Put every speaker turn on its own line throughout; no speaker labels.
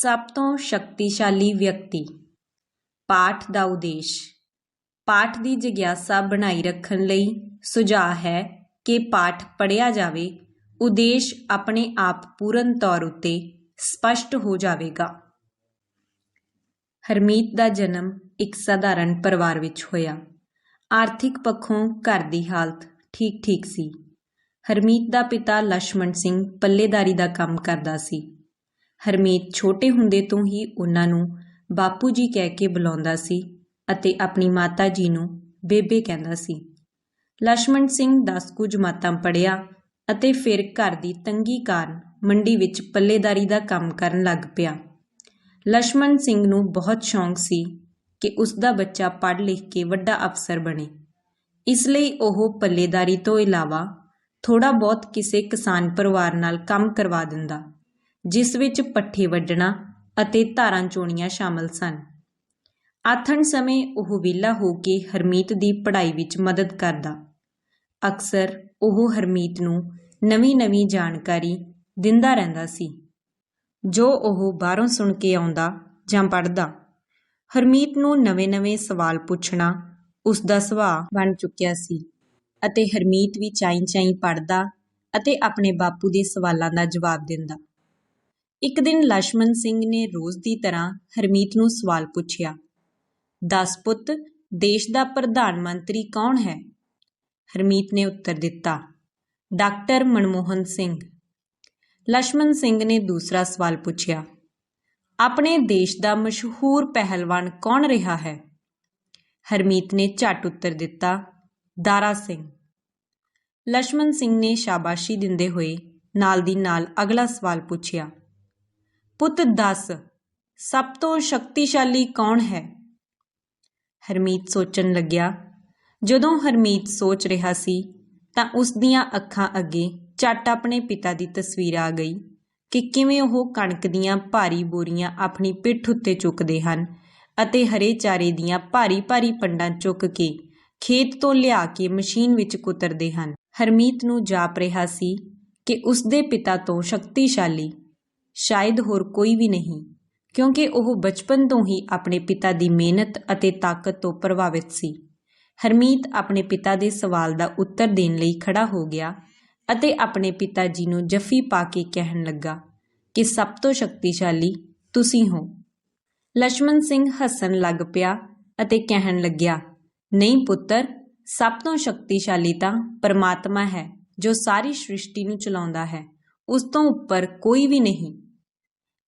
ਸਭ ਤੋਂ ਸ਼ਕਤੀਸ਼ਾਲੀ ਵਿਅਕਤੀ। ਪਾਠ ਦਾ ਉਦੇਸ਼। ਪਾਠ ਦੀ ਜਿਗਿਆਸਾ ਬਣਾਈ ਰੱਖਣ ਲਈ ਸੁਝਾਅ ਹੈ ਕਿ ਪਾਠ ਪੜਿਆ ਜਾਵੇ, ਉਦੇਸ਼ ਆਪਣੇ ਆਪ ਪੂਰਨ ਤੌਰ ਉਤੇ ਸਪਸ਼ਟ ਹੋ ਜਾਵੇਗਾ। ਹਰਮੀਤ ਦਾ ਜਨਮ ਇੱਕ ਸਧਾਰਨ ਪਰਿਵਾਰ ਵਿੱਚ ਹੋਇਆ। ਆਰਥਿਕ ਪੱਖੋਂ ਘਰ ਦੀ ਹਾਲਤ ਠੀਕ-ਠੀਕ ਸੀ। ਹਰਮੀਤ ਦਾ ਪਿਤਾ ਲక్ష్మణ ਸਿੰਘ ਪੱਲੇਦਾਰੀ ਦਾ ਕੰਮ ਕਰਦਾ ਸੀ। ਹਰਮੀਤ ਛੋਟੇ ਹੁੰਦੇ ਤੋਂ ਹੀ ਉਹਨਾਂ ਨੂੰ ਬਾਪੂ ਜੀ ਕਹਿ ਕੇ ਬੁਲਾਉਂਦਾ ਸੀ ਅਤੇ ਆਪਣੀ ਮਾਤਾ ਜੀ ਨੂੰ ਬੇਬੇ ਕਹਿੰਦਾ ਸੀ। ਲక్ష్మణ ਸਿੰਘ ਦਸ ਕੁ ਜਮਾਤਾਂ ਪੜਿਆ ਅਤੇ ਫਿਰ ਘਰ ਦੀ ਤੰਗੀ ਕਾਰਨ ਮੰਡੀ ਵਿੱਚ ਪੱਲੇਦਾਰੀ ਦਾ ਕੰਮ ਕਰਨ ਲੱਗ ਪਿਆ। ਲక్ష్మణ ਸਿੰਘ ਨੂੰ ਬਹੁਤ ਸ਼ੌਂਕ ਸੀ ਕਿ ਉਸ ਦਾ ਬੱਚਾ ਪੜ੍ਹ ਲਿਖ ਕੇ ਵੱਡਾ ਅਫਸਰ ਬਣੇ। ਇਸ ਲਈ ਉਹ ਪੱਲੇਦਾਰੀ ਤੋਂ ਇਲਾਵਾ ਥੋੜਾ ਬਹੁਤ ਕਿਸੇ ਕਿਸਾਨ ਪਰਿਵਾਰ ਨਾਲ ਕੰਮ ਕਰਵਾ ਦਿੰਦਾ। ਜਿਸ ਵਿੱਚ ਪੱਠੇ ਵੱਢਣਾ ਅਤੇ ਧਾਰਾਂ ਚੋਣੀਆਂ ਸ਼ਾਮਲ ਸਨ। ਆਥਣ ਸਮੇਂ ਉਹ ਵਿਹਲਾ ਹੋ ਕੇ ਹਰਮੀਤ ਦੀ ਪੜ੍ਹਾਈ ਵਿੱਚ ਮਦਦ ਕਰਦਾ। ਅਕਸਰ ਉਹ ਹਰਮੀਤ ਨੂੰ ਨਵੀਂ-ਨਵੀਂ ਜਾਣਕਾਰੀ ਦਿੰਦਾ ਰਹਿੰਦਾ ਸੀ। ਜੋ ਉਹ ਬਾਹਰੋਂ ਸੁਣ ਕੇ ਆਉਂਦਾ ਜਾਂ ਪੜ੍ਹਦਾ, ਹਰਮੀਤ ਨੂੰ ਨਵੇਂ-ਨਵੇਂ ਸਵਾਲ ਪੁੱਛਣਾ ਉਸ ਦਾ ਸੁਭਾਅ ਬਣ ਚੁੱਕਿਆ ਸੀ ਅਤੇ ਹਰਮੀਤ ਵੀ ਚਾਈ-ਚਾਈ ਪੜ੍ਹਦਾ ਅਤੇ ਆਪਣੇ ਬਾਪੂ ਦੇ ਸਵਾਲਾਂ ਦਾ ਜਵਾਬ ਦਿੰਦਾ। ਇੱਕ ਦਿਨ ਲక్ష్మణ ਸਿੰਘ ਨੇ ਰੋਜ਼ ਦੀ ਤਰ੍ਹਾਂ ਹਰਮੀਤ ਨੂੰ ਸਵਾਲ ਪੁੱਛਿਆ, ਦਸ ਪੁੱਤ, ਦੇਸ਼ ਦਾ ਪ੍ਰਧਾਨ ਮੰਤਰੀ ਕੌਣ ਹੈ? ਹਰਮੀਤ ਨੇ ਉੱਤਰ ਦਿੱਤਾ, ਡਾਕਟਰ ਮਨਮੋਹਨ ਸਿੰਘ। ਲక్ష్మణ ਸਿੰਘ ਨੇ ਦੂਸਰਾ ਸਵਾਲ ਪੁੱਛਿਆ, ਆਪਣੇ ਦੇਸ਼ ਦਾ ਮਸ਼ਹੂਰ ਪਹਿਲਵਾਨ ਕੌਣ ਰਿਹਾ ਹੈ? ਹਰਮੀਤ ਨੇ ਝਟ ਉੱਤਰ ਦਿੱਤਾ, ਦਾਰਾ ਸਿੰਘ। ਲక్ష్మణ ਸਿੰਘ ਨੇ ਸ਼ਾਬਾਸ਼ੀ ਦਿੰਦੇ ਹੋਏ ਨਾਲ ਦੀ ਨਾਲ ਅਗਲਾ ਸਵਾਲ ਪੁੱਛਿਆ ਪੁੱਤ ਦੱਸ, ਸਭ ਤੋਂ ਸ਼ਕਤੀਸ਼ਾਲੀ ਕੌਣ ਹੈ? ਹਰਮੀਤ ਸੋਚਣ ਲੱਗਿਆ। ਜਦੋਂ ਹਰਮੀਤ ਸੋਚ ਰਿਹਾ ਸੀ, ਤਾਂ ਉਸ ਦੀਆਂ ਅੱਖਾਂ ਅੱਗੇ ਝੱਟ ਆਪਣੇ ਪਿਤਾ ਦੀ ਤਸਵੀਰ ਆ ਗਈ ਕਿ ਕਿਵੇਂ ਉਹ ਕਣਕ ਦੀਆਂ ਭਾਰੀ ਬੋਰੀਆਂ ਆਪਣੀ ਪਿੱਠ ਉੱਤੇ ਚੁੱਕਦੇ ਹਨ ਅਤੇ ਹਰੇ ਚਾਰੇ ਦੀਆਂ ਭਾਰੀ-ਭਾਰੀ ਪੰਡਾਂ ਚੁੱਕ ਕੇ ਖੇਤ ਤੋਂ ਲਿਆ ਕੇ ਮਸ਼ੀਨ ਵਿੱਚ ਕੁਤਰਦੇ ਹਨ। ਹਰਮੀਤ ਨੂੰ ਜਾਪ ਰਿਹਾ ਸੀ ਕਿ ਉਸ ਦੇ ਪਿਤਾ ਤੋਂ ਸ਼ਕਤੀਸ਼ਾਲੀ ਸ਼ਾਇਦ ਹੋਰ ਕੋਈ ਵੀ ਨਹੀਂ, ਕਿਉਂਕਿ ਉਹ ਬਚਪਨ ਤੋਂ ਹੀ ਆਪਣੇ ਪਿਤਾ ਦੀ ਮਿਹਨਤ ਅਤੇ ਤਾਕਤ ਤੋਂ ਪ੍ਰਭਾਵਿਤ ਸੀ। ਹਰਮੀਤ ਆਪਣੇ ਪਿਤਾ ਦੇ ਸਵਾਲ ਦਾ ਉੱਤਰ ਦੇਣ ਲਈ ਖੜਾ ਹੋ ਗਿਆ ਅਤੇ ਆਪਣੇ ਪਿਤਾ ਜੀ ਨੂੰ ਜੱਫੀ ਪਾ ਕੇ ਕਹਿਣ ਲੱਗਾ ਕਿ, ਸਭ ਤੋਂ ਸ਼ਕਤੀਸ਼ਾਲੀ ਤੁਸੀਂ ਹੋ। ਲక్ష్మణ ਸਿੰਘ ਹੱਸਣ ਲੱਗ ਪਿਆ ਅਤੇ ਕਹਿਣ ਲੱਗਿਆ, ਨਹੀਂ ਪੁੱਤਰ, ਸਭ ਤੋਂ ਸ਼ਕਤੀਸ਼ਾਲੀ ਤਾਂ ਪਰਮਾਤਮਾ ਹੈ ਜੋ ਸਾਰੀ ਸ੍ਰਿਸ਼ਟੀ ਨੂੰ ਚਲਾਉਂਦਾ ਹੈ। ਉਸ ਤੋਂ ਉੱਪਰ ਕੋਈ ਵੀ ਨਹੀਂ।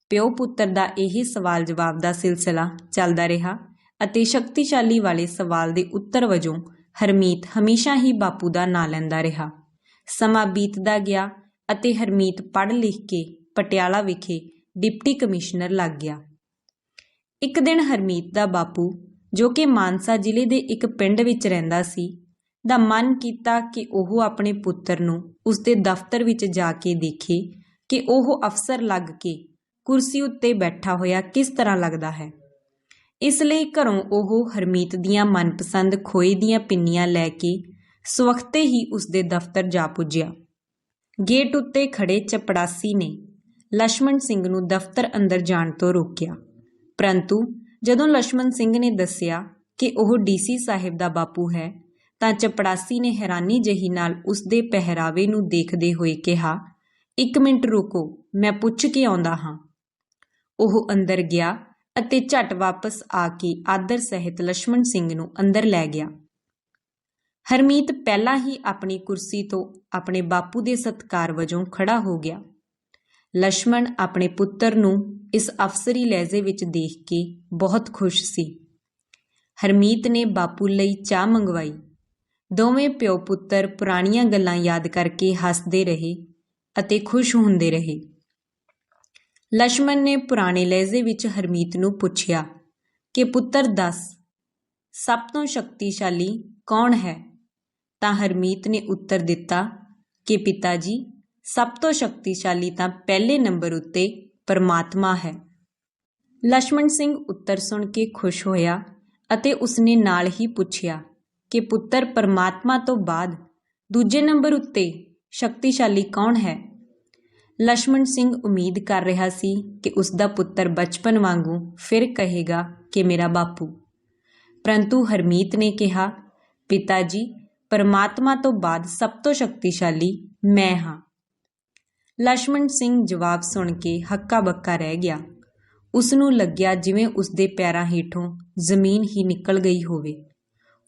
ਪਿਓ ਪੁੱਤਰ ਦਾ ਇਹ ਸਵਾਲ ਜਵਾਬ ਦਾ ਸਿਲਸਿਲਾ ਚੱਲਦਾ ਰਿਹਾ ਅਤੇ ਸ਼ਕਤੀਸ਼ਾਲੀ ਵਾਲੇ ਸਵਾਲ ਦੇ ਉੱਤਰ ਵਜੋਂ ਹਰਮੀਤ ਹਮੇਸ਼ਾ ਹੀ ਬਾਪੂ ਦਾ ਨਾਂ ਲੈਂਦਾ ਰਿਹਾ। ਸਮਾਂ ਬੀਤਦਾ ਗਿਆ ਅਤੇ ਹਰਮੀਤ ਪੜ੍ਹ ਲਿਖ ਕੇ ਪਟਿਆਲਾ ਵਿਖੇ ਡਿਪਟੀ ਕਮਿਸ਼ਨਰ ਲੱਗ ਗਿਆ। ਇੱਕ ਦਿਨ ਹਰਮੀਤ ਦਾ ਬਾਪੂ, ਜੋ ਕਿ ਮਾਨਸਾ ਜ਼ਿਲ੍ਹੇ ਦੇ ਇੱਕ ਪਿੰਡ ਵਿੱਚ ਰਹਿੰਦਾ ਸੀ, ਦਾ ਮਨ ਕੀਤਾ ਕਿ ਉਹ ਆਪਣੇ ਪੁੱਤਰ ਨੂੰ ਉਸ ਦੇ ਦਫ਼ਤਰ ਵਿੱਚ ਜਾ ਕੇ ਦੇਖੇ ਕਿ ਉਹ ਅਫਸਰ ਲੱਗ ਕੇ ਕੁਰਸੀ ਉੱਤੇ ਬੈਠਾ ਹੋਇਆ ਕਿਸ ਤਰ੍ਹਾਂ ਲੱਗਦਾ ਹੈ? ਇਸ ਲਈ ਘਰੋਂ ਉਹ ਹਰਮੀਤ ਦੀਆਂ ਮਨਪਸੰਦ ਖੋਏ ਦੀਆਂ ਪਿੰਨੀਆਂ ਲੈ ਕੇ ਸਵਖਤੇ ਹੀ ਉਸਦੇ ਦਫ਼ਤਰ ਜਾ ਪੁੱਜਿਆ। ਗੇਟ ਉੱਤੇ ਖੜੇ ਚਪੜਾਸੀ ਨੇ ਲక్ష్మణ ਸਿੰਘ ਨੂੰ ਦਫ਼ਤਰ ਅੰਦਰ ਜਾਣ ਤੋਂ ਰੋਕਿਆ। ਪਰੰਤੂ ਜਦੋਂ ਲక్ష్మణ ਸਿੰਘ ਨੇ ਦੱਸਿਆ ਕਿ ਉਹ ਡੀਸੀ ਸਾਹਿਬ ਦਾ ਬਾਪੂ ਹੈ, ਤਾਂ ਚਪੜਾਸੀ ਨੇ ਹੈਰਾਨੀ ਜਹੀ ਨਾਲ ਉਸਦੇ ਪਹਿਰਾਵੇ ਨੂੰ ਦੇਖਦੇ ਹੋਏ ਕਿਹਾ, ਇੱਕ ਮਿੰਟ ਰੁਕੋ, ਮੈਂ ਪੁੱਛ ਕੇ ਆਉਂਦਾ ਹਾਂ। ਉਹ ਅੰਦਰ ਗਿਆ ਅਤੇ ਝਟ ਵਾਪਸ ਆ ਕੇ ਆਦਰ ਸਹਿਤ ਲక్ష్మణ ਸਿੰਘ ਨੂੰ ਅੰਦਰ ਲੈ ਗਿਆ। ਹਰਮੀਤ ਪਹਿਲਾਂ ਹੀ ਆਪਣੀ ਕੁਰਸੀ ਤੋਂ ਆਪਣੇ ਬਾਪੂ ਦੇ ਸਤਕਾਰ ਵਜੋਂ ਖੜਾ ਹੋ ਗਿਆ। ਲక్ష్మణ ਆਪਣੇ ਪੁੱਤਰ ਨੂੰ ਇਸ ਅਫਸਰੀ ਲਹਿਜ਼ੇ ਵਿੱਚ ਦੇਖ ਕੇ ਬਹੁਤ ਖੁਸ਼ ਸੀ। ਹਰਮੀਤ ਨੇ ਬਾਪੂ ਲਈ ਚਾਹ ਮੰਗਵਾਈ। ਦੋਵੇਂ ਪਿਓ ਪੁੱਤਰ ਪੁਰਾਣੀਆਂ ਗੱਲਾਂ ਯਾਦ ਕਰਕੇ ਹੱਸਦੇ ਰਹੇ ਅਤੇ ਖੁਸ਼ ਹੁੰਦੇ ਰਹੇ। ਲక్ష్మణ ਨੇ ਪੁਰਾਣੇ ਲਹਿਜੇ ਵਿੱਚ ਹਰਮੀਤ ਨੂੰ ਪੁੱਛਿਆ ਕਿ, ਪੁੱਤਰ, ਦੱਸ, ਸਭ ਤੋਂ ਸ਼ਕਤੀਸ਼ਾਲੀ ਕੌਣ ਹੈ? ਤਾਂ ਹਰਮੀਤ ਨੇ ਉੱਤਰ ਦਿੱਤਾ ਕਿ ਪਿਤਾ ਜੀ ਸਭ ਤੋਂ ਸ਼ਕਤੀਸ਼ਾਲੀ ਤਾਂ ਪਹਿਲੇ ਨੰਬਰ ਉੱਤੇ ਪਰਮਾਤਮਾ ਹੈ। ਲక్ష్మణ ਸਿੰਘ ਉੱਤਰ ਸੁਣ ਕੇ ਖੁਸ਼ ਹੋਇਆ ਅਤੇ ਉਸਨੇ ਨਾਲ ਹੀ ਪੁੱਛਿਆ ਕਿ, ਪੁੱਤਰ, ਪਰਮਾਤਮਾ ਤੋਂ ਬਾਅਦ ਦੂਜੇ ਨੰਬਰ ਉੱਤੇ ਸ਼ਕਤੀਸ਼ਾਲੀ ਕੌਣ ਹੈ? ਲక్ష్మణ ਸਿੰਘ ਉਮੀਦ ਕਰ ਰਿਹਾ ਸੀ ਕਿ ਉਸ ਦਾ ਪੁੱਤਰ ਬਚਪਨ ਵਾਂਗੂ ਫਿਰ ਕਹੇਗਾ ਕਿ ਮੇਰਾ ਬਾਪੂ। ਪਰੰਤੂ ਹਰਮੀਤ ਨੇ ਕਿਹਾ ਪਿਤਾ ਜੀ ਪਰਮਾਤਮਾ ਤੋਂ ਬਾਅਦ ਸਭ ਤੋਂ ਸ਼ਕਤੀਸ਼ਾਲੀ ਮੈਂ ਹਾਂ। ਲక్ష్మణ ਸਿੰਘ ਜਵਾਬ ਸੁਣ ਕੇ ਹੱਕਾ ਬੱਕਾ ਰਹਿ ਗਿਆ। ਉਸ ਨੂੰ ਲੱਗਿਆ ਜਿਵੇਂ ਉਸ ਦੇ ਪੈਰਾਂ ਹੇਠੋਂ ਜ਼ਮੀਨ ਹੀ ਨਿਕਲ ਗਈ ਹੋਵੇ।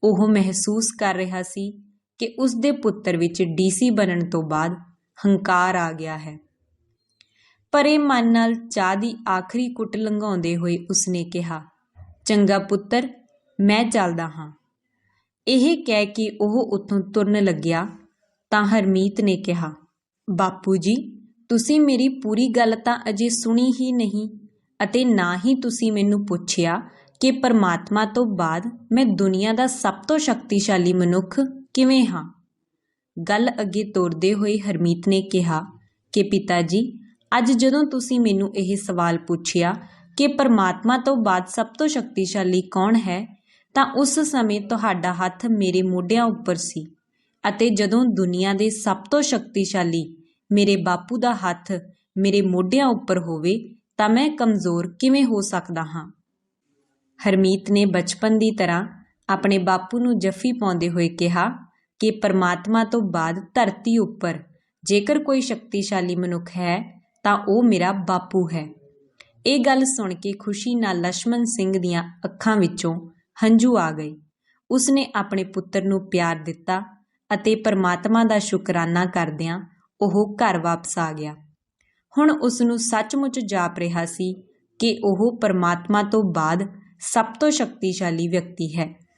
ਉਹ ਮਹਿਸੂਸ ਕਰ ਰਿਹਾ ਸੀ ਕਿ ਉਸ ਦੇ ਪੁੱਤਰ ਵਿੱਚ ਡੀਸੀ ਬਣਨ ਤੋਂ ਬਾਅਦ ਹੰਕਾਰ ਆ ਗਿਆ ਹੈ। ਪਰੇ ਮਨ ਨਾਲ ਚਾਹ ਦੀ ਆਖਰੀ ਕੁੱਟ ਲੰਘਾਉਂਦੇ ਹੋਏ ਉਸਨੇ ਕਿਹਾ, ਚੰਗਾ ਪੁੱਤਰ, ਮੈਂ ਚੱਲਦਾ ਹਾਂ। ਇਹ ਕਹਿ ਕੇ ਉਹ ਉੱਥੋਂ ਤੁਰਨ ਲੱਗਿਆ, ਤਾਂ ਹਰਮੀਤ ਨੇ ਕਿਹਾ, ਬਾਪੂ ਜੀ, ਤੁਸੀਂ ਮੇਰੀ ਪੂਰੀ ਗੱਲ ਤਾਂ ਅਜੇ ਸੁਣੀ ਹੀ ਨਹੀਂ ਅਤੇ ਨਾ ਹੀ ਤੁਸੀਂ ਮੈਨੂੰ ਪੁੱਛਿਆ ਕਿ ਪਰਮਾਤਮਾ ਤੋਂ ਬਾਅਦ ਮੈਂ ਦੁਨੀਆ ਦਾ ਸਭ ਤੋਂ ਸ਼ਕਤੀਸ਼ਾਲੀ ਮਨੁੱਖ ਕਿਵੇਂ ਹਾਂ? ਗੱਲ ਅੱਗੇ ਤੋਰਦੇ ਹੋਏ ਹਰਮੀਤ ਨੇ ਕਿਹਾ, ਕਿ ਪਿਤਾ ਜੀ ਅੱਜ ਜਦੋਂ ਤੁਸੀਂ ਮੈਨੂੰ ਇਹ ਸਵਾਲ ਪੁੱਛਿਆ ਕਿ ਪਰਮਾਤਮਾ ਤੋਂ ਬਾਅਦ ਸਭ ਤੋਂ ਸ਼ਕਤੀਸ਼ਾਲੀ ਕੌਣ ਹੈ, ਤਾਂ ਉਸ ਸਮੇਂ ਤੁਹਾਡਾ ਹੱਥ ਮੇਰੇ ਮੋਢਿਆਂ ਉੱਪਰ ਸੀ ਅਤੇ ਜਦੋਂ ਦੁਨੀਆ ਦੇ ਸਭ ਤੋਂ ਸ਼ਕਤੀਸ਼ਾਲੀ ਮੇਰੇ ਬਾਪੂ ਦਾ ਹੱਥ ਮੇਰੇ ਮੋਢਿਆਂ ਉੱਪਰ ਹੋਵੇ, ਤਾਂ ਮੈਂ ਕਮਜ਼ੋਰ ਕਿਵੇਂ ਹੋ ਸਕਦਾ ਹਾਂ? ਹਰਮੀਤ ਨੇ ਬਚਪਨ ਦੀ ਤਰ੍ਹਾਂ ਆਪਣੇ ਬਾਪੂ ਨੂੰ ਜੱਫੀ ਪਾਉਂਦੇ ਹੋਏ ਕਿਹਾ ਕਿ ਪਰਮਾਤਮਾ ਤੋਂ ਬਾਅਦ ਧਰਤੀ ਉੱਪਰ ਜੇਕਰ ਕੋਈ ਸ਼ਕਤੀਸ਼ਾਲੀ ਮਨੁੱਖ ਹੈ ਤਾਂ ਉਹ ਮੇਰਾ ਬਾਪੂ ਹੈ। ਇਹ ਗੱਲ ਸੁਣ ਕੇ ਖੁਸ਼ੀ ਨਾਲ ਲక్ష్మణ ਸਿੰਘ ਦੀਆਂ ਅੱਖਾਂ ਵਿੱਚੋਂ ਹੰਝੂ ਆ ਗਏ। ਉਸਨੇ ਆਪਣੇ ਪੁੱਤਰ ਨੂੰ ਪਿਆਰ ਦਿੱਤਾ ਅਤੇ ਪਰਮਾਤਮਾ ਦਾ ਸ਼ੁਕਰਾਨਾ ਕਰਦਿਆਂ ਉਹ ਘਰ ਵਾਪਸ ਆ ਗਿਆ। ਹੁਣ ਉਸ ਨੂੰ ਸੱਚਮੁੱਚ ਜਾਪ ਰਿਹਾ ਸੀ ਕਿ ਉਹ ਪਰਮਾਤਮਾ ਤੋਂ ਬਾਅਦ ਸਭ ਤੋਂ ਸ਼ਕਤੀਸ਼ਾਲੀ ਵਿਅਕਤੀ ਹੈ।